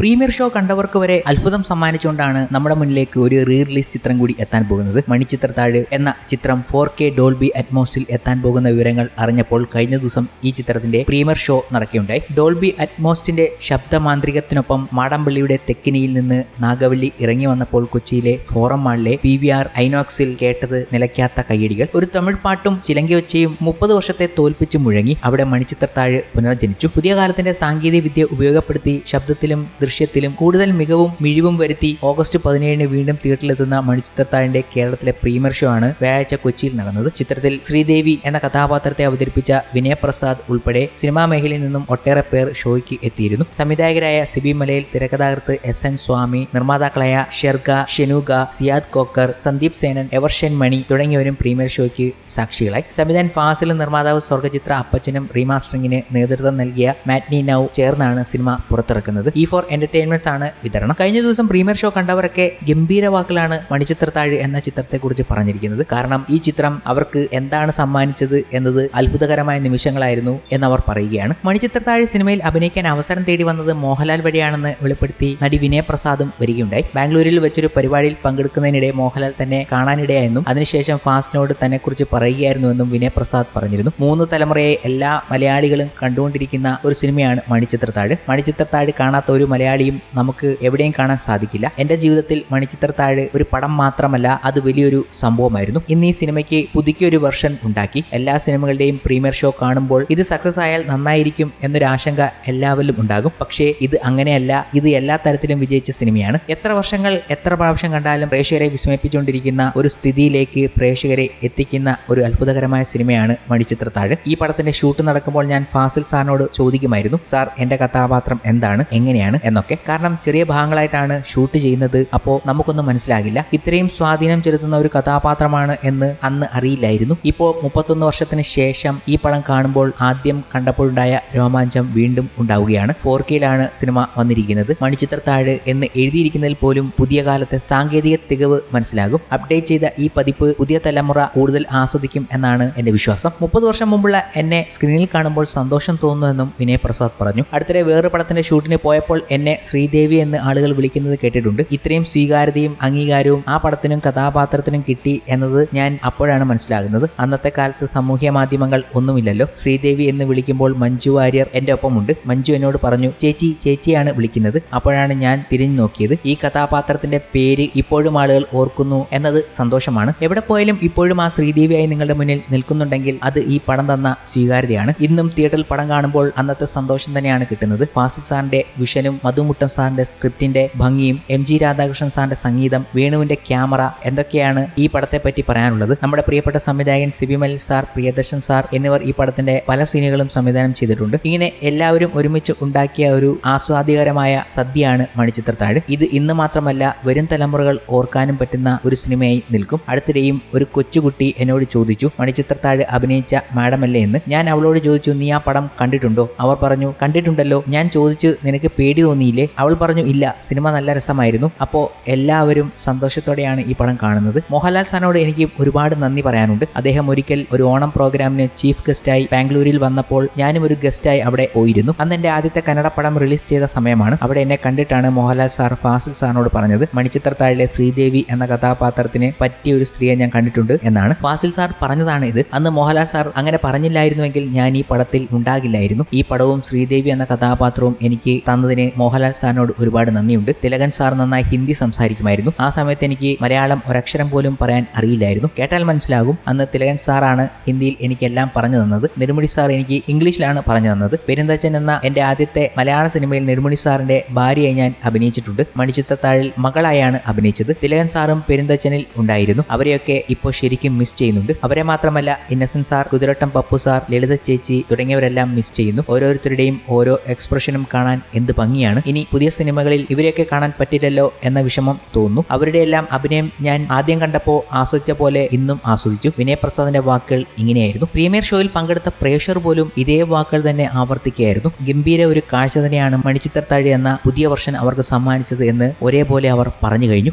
Premiere show കണ്ടവർക്ക് വരെ അത്ഭുതം സമ്മാനിച്ചുകൊണ്ടാണ് നമ്മുടെ മുന്നിലേക്ക് ഒരു റീ റിലീസ് ചിത്രം കൂടി എത്താൻ പോകുന്നത്. മണിച്ചിത്ര താഴ് എന്ന ചിത്രം ഫോർ കെ ഡോൾബി അറ്റ്മോസിൽ എത്താൻ പോകുന്ന വിവരങ്ങൾ അറിഞ്ഞപ്പോൾ കഴിഞ്ഞ ദിവസം ഈ ചിത്രത്തിന്റെ പ്രീമിയർ ഷോ നടക്കുകയുണ്ടായി. ഡോൾബി അറ്റ്മോസ്റ്റിന്റെ ശബ്ദമാന്ത്രികത്തിനൊപ്പം മാടമ്പള്ളിയുടെ തെക്കിനിയിൽ നിന്ന് നാഗവല്ലി ഇറങ്ങി വന്നപ്പോൾ കൊച്ചിയിലെ ഫോറം മാളിലെ പി വി ആർ ഐനോക്സിൽ കേട്ടത് നിലയ്ക്കാത്ത കയ്യടികൾ. ഒരു തമിഴ് പാട്ടും ചിലങ്കി ഒച്ചയും മുപ്പത് വർഷത്തെ തോൽപ്പിച്ച് മുഴങ്ങി അവിടെ മണിച്ചിത്ര താഴ് പുനർജനിച്ചു. പുതിയ കാലത്തിന്റെ സാങ്കേതിക വിദ്യ ഉപയോഗപ്പെടുത്തി ശബ്ദത്തിലും ദൃശ്യത്തിലും കൂടുതൽ മികവും മിഴിവും വരുത്തി ഓഗസ്റ്റ് പതിനേഴിന് വീണ്ടും തിയേറ്ററിലെത്തുന്ന മണിച്ചിത്രത്താഴിന്റെ കേരളത്തിലെ പ്രീമിയർ ഷോ ആണ് വ്യാഴാഴ്ച കൊച്ചിയിൽ നടന്നത്. ചിത്രത്തിൽ ശ്രീദേവി എന്ന കഥാപാത്രത്തെ അവതരിപ്പിച്ച വിനയപ്രസാദ് ഉൾപ്പെടെ സിനിമാ മേഖലയിൽ നിന്നും ഒട്ടേറെ പേർ ഷോയ്ക്ക് എത്തിയിരുന്നു. സംവിധായകരായ സിബി മലയിൽ തിരക്കഥാകൃത്ത് എസ് എൻ സ്വാമി നിർമ്മാതാക്കളായ ഷെർഗ ഷെനുഗ സിയാദ് കോക്കർ സന്ദീപ് സേനൻ എവർഷൻ മണി തുടങ്ങിയവരും പ്രീമിയർ ഷോയ്ക്ക് സാക്ഷികളായി. സംവിധാൻ ഫാസിലും നിർമ്മാതാവ് സ്വർഗചിത്ര അപ്പച്ചനും റീമാസ്റ്ററിംഗിന് നേതൃത്വം നൽകിയ മാറ്റ്നി നൌ ചേർന്നാണ് സിനിമ പുറത്തിറക്കുന്നത്. ഇ ഫോർ എന്റർടൈൻമെന്റ്സ് ആണ് വിതരണം. കഴിഞ്ഞ ദിവസം പ്രീമിയർ ഷോ കണ്ടവരൊക്കെ ഗംഭീര വാക്കിലാണ് മണിച്ചിത്രത്താഴ് എന്ന ചിത്രത്തെക്കുറിച്ച് പറഞ്ഞിരിക്കുന്നത്. കാരണം ഈ ചിത്രം അവർക്ക് എന്താണ് സമ്മാനിച്ചത് എന്നത് അത്ഭുതകരമായ നിമിഷങ്ങളായിരുന്നു എന്നവർ പറയുകയാണ്. മണിച്ചിത്രത്താഴ് സിനിമയിൽ അഭിനയിക്കാൻ അവസരം തേടി വന്നത് മോഹൻലാൽ വഴിയാണെന്ന് വെളിപ്പെടുത്തി നടി വിനയ പ്രസാദും വരികയുണ്ടായി. ബാംഗ്ലൂരിൽ വെച്ചൊരു പരിപാടിയിൽ പങ്കെടുക്കുന്നതിനിടെ മോഹൻലാൽ തന്നെ കാണാനിടയായിരുന്നു. അതിനുശേഷം ഫാസ്റ്റിനോട് തന്നെക്കുറിച്ച് പറയുകയായിരുന്നുവെന്നും വിനയ പ്രസാദ് പറഞ്ഞിരുന്നു. മൂന്ന് തലമുറയെ എല്ലാ മലയാളികളും കണ്ടുകൊണ്ടിരിക്കുന്ന ഒരു സിനിമയാണ് മണിച്ചിത്രത്താഴ് മണിച്ചിത്രത്താഴ് കാണാത്ത ഒരു മലയാളിയും നമുക്ക് എവിടെയും കാണാൻ സാധിക്കില്ല. എന്റെ ജീവിതത്തിൽ മണിച്ചിത്രത്താഴ് ഒരു പടം മാത്രമല്ല അത് വലിയൊരു സംഭവമായിരുന്നു. ഇന്ന് ഈ സിനിമയ്ക്ക് പുതുക്കിയൊരു വെർഷൻ ഉണ്ടാക്കി. എല്ലാ സിനിമകളുടെയും പ്രീമിയർ ഷോ കാണുമ്പോൾ ഇത് സക്സസ് ആയാൽ നന്നായിരിക്കും എന്നൊരു ആശങ്ക എല്ലാവരിലും ഉണ്ടാകും. പക്ഷേ ഇത് അങ്ങനെയല്ല. ഇത് എല്ലാ തരത്തിലും വിജയിച്ച സിനിമയാണ്. എത്ര വർഷങ്ങൾ എത്ര പ്രാവശ്യം കണ്ടാലും പ്രേക്ഷകരെ വിസ്മയിപ്പിച്ചുകൊണ്ടിരിക്കുന്ന ഒരു സ്ഥിതിയിലേക്ക് പ്രേക്ഷകരെ എത്തിക്കുന്ന ഒരു അത്ഭുതകരമായ സിനിമയാണ് മണിച്ചിത്രത്താഴ് ഈ പടത്തിന്റെ ഷൂട്ട് നടക്കുമ്പോൾ ഞാൻ ഫാസിൽ സാറിനോട് ചോദിക്കുമായിരുന്നു സാർ എന്റെ കഥാപാത്രം എന്താണ്? എങ്ങനെയാണ്? എന്നൊക്കെ. കാരണം ചെറിയ ഭാഗങ്ങളായിട്ടാണ് ഷൂട്ട് ചെയ്യുന്നത്. അപ്പോൾ നമുക്കൊന്നും മനസ്സിലാകില്ല. ഇത്രയും സ്വാധീനം ചെലുത്തുന്ന ഒരു കഥാപാത്രമാണ് എന്ന് അന്ന് അറിയില്ലായിരുന്നു. ഇപ്പോൾ മുപ്പത്തൊന്ന് വർഷത്തിന് ശേഷം ഈ പടം കാണുമ്പോൾ ആദ്യം കണ്ടപ്പോഴുണ്ടായ രോമാഞ്ചം വീണ്ടും ഉണ്ടാവുകയാണ്. ഫോർ കെയിലാണ് സിനിമ വന്നിരിക്കുന്നത്. മണിച്ചിത്രത്താഴ് എന്ന് എഴുതിയിരിക്കുന്നതിൽ പോലും പുതിയ കാലത്തെ സാങ്കേതിക തികവ് മനസ്സിലാകും. അപ്ഡേറ്റ് ചെയ്ത ഈ പതിപ്പ് പുതിയ തലമുറ കൂടുതൽ ആസ്വദിക്കും എന്നാണ് എന്റെ വിശ്വാസം. മുപ്പത് വർഷം മുമ്പുള്ള എന്നെ സ്ക്രീനിൽ കാണുമ്പോൾ സന്തോഷം തോന്നുന്നുവെന്നും വിനയ് പ്രസാദ് പറഞ്ഞു. അടുത്തിടെ വേറൊരു പടത്തിന്റെ ഷൂട്ടിന് പോയപ്പോൾ ശ്രീദേവി എന്ന് ആളുകൾ വിളിക്കുന്നത് കേട്ടിട്ടുണ്ട്. ഇത്രയും സ്വീകാര്യതയും അംഗീകാരവും ആ പടത്തിനും കഥാപാത്രത്തിനും കിട്ടി എന്നത് ഞാൻ അപ്പോഴാണ് മനസ്സിലാകുന്നത്. അന്നത്തെ കാലത്ത് സാമൂഹ്യ മാധ്യമങ്ങൾ ഒന്നുമില്ലല്ലോ. ശ്രീദേവി എന്ന് വിളിക്കുമ്പോൾ മഞ്ജു വാര്യർ എന്റെ ഒപ്പമുണ്ട്. മഞ്ജു എന്നോട് പറഞ്ഞു ചേച്ചി ചേച്ചിയാണ് വിളിക്കുന്നത്. അപ്പോഴാണ് ഞാൻ തിരിഞ്ഞു നോക്കിയത്. ഈ കഥാപാത്രത്തിന്റെ പേര് ഇപ്പോഴും ആളുകൾ ഓർക്കുന്നു എന്നത് സന്തോഷമാണ്. എവിടെ പോയാലും ഇപ്പോഴും ആ ശ്രീദേവിയായി നിങ്ങളുടെ മുന്നിൽ നിൽക്കുന്നുണ്ടെങ്കിൽ അത് ഈ പടം തന്ന സ്വീകാര്യതയാണ്. ഇന്നും തിയേറ്ററിൽ പടം കാണുമ്പോൾ അന്നത്തെ സന്തോഷം തന്നെയാണ് കിട്ടുന്നത്. ഫാസിൽ സാറിന്റെ വിഷനും മധുമുട്ടൻ സാറിന്റെ സ്ക്രിപ്റ്റിന്റെ ഭംഗിയും എം ജി രാധാകൃഷ്ണൻ സാറിന്റെ സംഗീതം വേണുവിന്റെ ക്യാമറ എന്തൊക്കെയാണ് ഈ പടത്തെ പറ്റി പറയാനുള്ളത്. നമ്മുടെ പ്രിയപ്പെട്ട സംവിധായകൻ സിബി മലിൽ സാർ പ്രിയദർശൻ സാർ എന്നിവർ ഈ പടത്തിന്റെ പല സീനുകളും സംവിധാനം ചെയ്തിട്ടുണ്ട്. ഇങ്ങനെ എല്ലാവരും ഒരുമിച്ച് ഉണ്ടാക്കിയ ഒരു ആസ്വാദികരമായ സദ്യയാണ് മണിച്ചിത്രത്താഴ്. ഇത് ഇന്ന് മാത്രമല്ല വരും തലമുറകൾ ഓർക്കാനും പറ്റുന്ന ഒരു സിനിമയായി നിൽക്കും. അടുത്തിടെയും ഒരു കൊച്ചുകുട്ടി എന്നോട് ചോദിച്ചു മണിച്ചിത്രത്താഴ് അഭിനയിച്ച മാഡമല്ലേ എന്ന്? ഞാൻ അവളോട് ചോദിച്ചു നീ ആ പടം കണ്ടിട്ടുണ്ടോ? അവർ പറഞ്ഞു കണ്ടിട്ടുണ്ടല്ലോ. ഞാൻ ചോദിച്ചു നിനക്ക് പേടി തോന്നിയില്ലേ അവൾ പറഞ്ഞു ഇല്ല സിനിമ നല്ല രസമായിരുന്നു. അപ്പോൾ എല്ലാവരും സന്തോഷത്തോടെയാണ് ഈ പടം കാണുന്നത്. മോഹൻലാൽ സാറിനോട് എനിക്ക് ഒരുപാട് നന്ദി പറയാനുണ്ട്. അദ്ദേഹം ഒരിക്കൽ ഒരു ഓണം പ്രോഗ്രാമിന് ചീഫ് ഗസ്റ്റായി ബാംഗ്ലൂരിൽ വന്നപ്പോൾ ഞാനും ഒരു ഗസ്റ്റായി അവിടെ പോയിരുന്നു. അന്ന് എന്റെ ആദ്യത്തെ കന്നഡ പടം റിലീസ് ചെയ്ത സമയമാണ്. അവിടെ എന്നെ കണ്ടിട്ടാണ് മോഹൻലാൽ സാർ ഫാസിൽ സാറിനോട് പറഞ്ഞത് മണിച്ചിത്രത്താഴിലെ ശ്രീദേവി എന്ന കഥാപാത്രത്തിന് പറ്റിയ ഒരു സ്ത്രീയെ ഞാൻ കണ്ടിട്ടുണ്ട് എന്നാണ്. ഫാസിൽ സാർ പറഞ്ഞതാണ് ഇത്. അന്ന് മോഹൻലാൽ സാർ അങ്ങനെ പറഞ്ഞില്ലായിരുന്നുവെങ്കിൽ ഞാൻ ഈ പടത്തിൽ ഉണ്ടാകില്ലായിരുന്നു. ഈ പടവും ശ്രീദേവി എന്ന കഥാപാത്രവും എനിക്ക് തന്നതിന് മോഹൻലാൽ സാറിനോട് ഒരുപാട് നന്ദിയുണ്ട്. തിലകൻ സാർ നന്നായി ഹിന്ദി സംസാരിക്കുമായിരുന്നു. ആ സമയത്ത് എനിക്ക് മലയാളം ഒരക്ഷരം പോലും പറയാൻ അറിയില്ലായിരുന്നു. കേട്ടാൽ മനസ്സിലാകും. അന്ന് തിലകൻ സാറാണ് ഹിന്ദിയിൽ എനിക്കെല്ലാം പറഞ്ഞു തന്നത്. നെടുമുടി സാർ എനിക്ക് ഇംഗ്ലീഷിലാണ് പറഞ്ഞു തന്നത്. പെരുന്തച്ചൻ എന്ന എന്റെ ആദ്യത്തെ മലയാള സിനിമയിൽ നെടുമുടി സാറിന്റെ ഭാര്യയായി ഞാൻ അഭിനയിച്ചിട്ടുണ്ട്. മണിച്ചിത്തത്താഴിൽ മകളായാണ് അഭിനയിച്ചത്. തിലകൻ സാറും പെരുന്തച്ചനിൽ ഉണ്ടായിരുന്നു. അവരെയൊക്കെ ഇപ്പോൾ ശരിക്കും മിസ് ചെയ്യുന്നുണ്ട്. അവരെ മാത്രമല്ല ഇന്നസെന്റ് സാർ കുതിരട്ടം പപ്പു സാർ ലളിത ചേച്ചി തുടങ്ങിയവരെല്ലാം മിസ് ചെയ്യുന്നു. ഓരോരുത്തരുടെയും ഓരോ എക്സ്പ്രഷനും കാണാൻ എന്ത് ഭംഗിയാണ്. ഇനി പുതിയ സിനിമകളിൽ ഇവരെയൊക്കെ കാണാൻ പറ്റില്ലല്ലോ എന്ന വിഷമം തോന്നുന്നു. അവരുടെ എല്ലാം അഭിനയം ഞാൻ ആദ്യം കണ്ടപ്പോൾ ആസ്വദിച്ച പോലെ ഇന്നും ആസ്വദിച്ചു. വിനയപ്രസാദിന്റെ വാക്കുകൾ ഇങ്ങനെയായിരുന്നു. പ്രീമിയർ ഷോയിൽ പങ്കെടുത്ത പ്രേക്ഷകർ പോലും ഇതേ വാക്കുകൾ തന്നെ ആവർത്തിക്കുകയായിരുന്നു. ഗംഭീര ഒരു കാഴ്ച തന്നെയാണ് മണിച്ചിത്രത്താഴി എന്ന പുതിയ വർഷൻ അവർക്ക് സമ്മാനിച്ചത് എന്ന് ഒരേപോലെ അവർ പറഞ്ഞു കഴിഞ്ഞു.